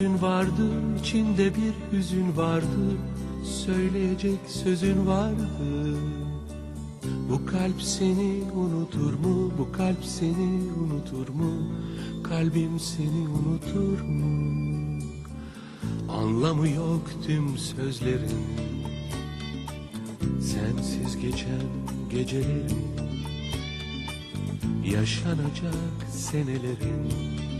Hüzün vardı, içinde bir hüzün vardı, söyleyecek sözün vardı. Bu kalp seni unutur mu, bu kalp seni unutur mu, kalbim seni unutur mu? Anlamı yok tüm sözlerin, sensiz geçen gecelerin, yaşanacak senelerin.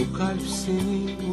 Bu kalp seni unutur